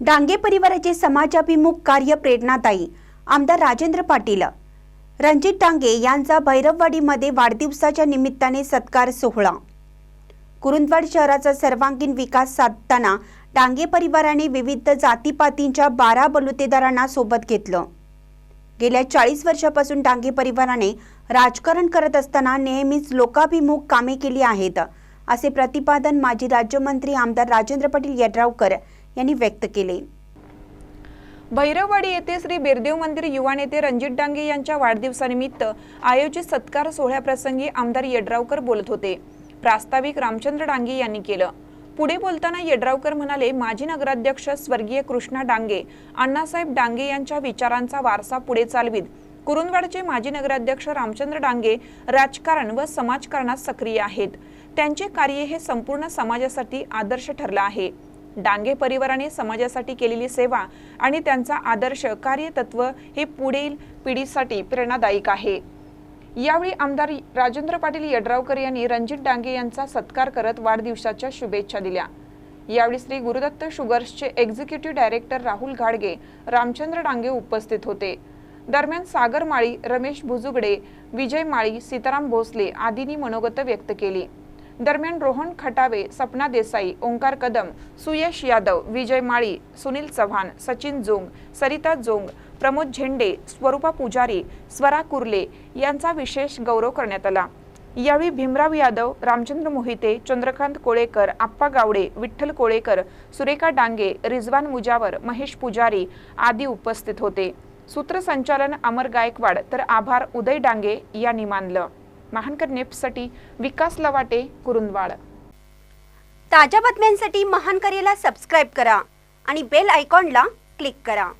डांगे परिवाराचे समाजाभिमुख कार्य प्रेरणादायी आमदार राजेंद्र पाटील. रणजित डांगे यांचा भैरववाडीमध्ये वाढदिवसाच्या निमित्ताने सत्कार सोहळा. कुरुंदवाड शहराचा सर्वांगीण विकास साधताना डांगे परिवाराने विविध जातीपातींच्या बारा बलुतेदारांना सोबत घेतलं. गेल्या चाळीस वर्षापासून डांगे परिवाराने राजकारण करत असताना नेहमीच लोकाभिमुख कामे केली आहेत असे प्रतिपादन माजी राज्यमंत्री आमदार राजेंद्र पाटील यड्रावकर यांनी व्यक्त केले. भैरववाडी येथे श्री बिरदेव मंदिर युवा नेते रणजित डांगे यांच्या वाढदिवसानिमित्त आयोजित सत्कार सोहळ्याप्रसंगी आमदार येड्रावकर बोलत होते. प्रास्ताविक रामचंद्र डांगे यांनी केलं. पुढे बोलताना येड्रावकर म्हणाले माजी नगराध्यक्ष स्वर्गीय कृष्णा डांगे अण्णासाहेब डांगे यांच्या विचारांचा वारसा पुढे चालवीत. कुरुंदवाडचे माजी नगराध्यक्ष रामचंद्र डांगे राजकारण व समाजकारणात सक्रिय आहेत. त्यांचे कार्य हे संपूर्ण समाजासाठी आदर्श ठरलं आहे. डांगे परिवाराने समाजासाठी केलेली सेवा आणि त्यांचा आदर्श कार्यतत्व हे पुढील पिढीसाठी प्रेरणादायक आहे. यावेळी आमदार राजेंद्र पाटील यड्रावकर यांनी रणजित डांगे यांचा सत्कार करत वाढदिवसाच्या शुभेच्छा दिल्या. यावेळी श्री गुरुदत्त शुगर्सचे एक्झिक्युटिव्ह डायरेक्टर राहुल घाडगे रामचंद्र डांगे उपस्थित होते. दरम्यान सागर माळी रमेश भुजुगडे विजय माळी सीताराम भोसले आदींनी मनोगत व्यक्त केली. दरम्यान रोहन खटावे सपना देसाई ओंकार कदम सुयश यादव विजय माळी सुनील चव्हाण सचिन जोंग सरिता जोंग प्रमोद झेंडे स्वरूपा पुजारी स्वरा कुर्ले यांचा विशेष गौरव करण्यात आला. यावेळी भीमराव यादव रामचंद्र मोहिते चंद्रकांत कोळेकर आप्पा गावडे विठ्ठल कोळेकर सुरेखा डांगे रिजवान मुजावर महेश पुजारी आदी उपस्थित होते. सूत्रसंचालन अमर गायकवाड तर आभार उदय डांगे यांनी मानलं. महानकर नेप्ससाठी विकास लवाटे कुरुंदवाड. ताज्या बातम्यांसाठी महान करेला सबस्क्राईब करा आणि बेल आयकॉनला क्लिक करा.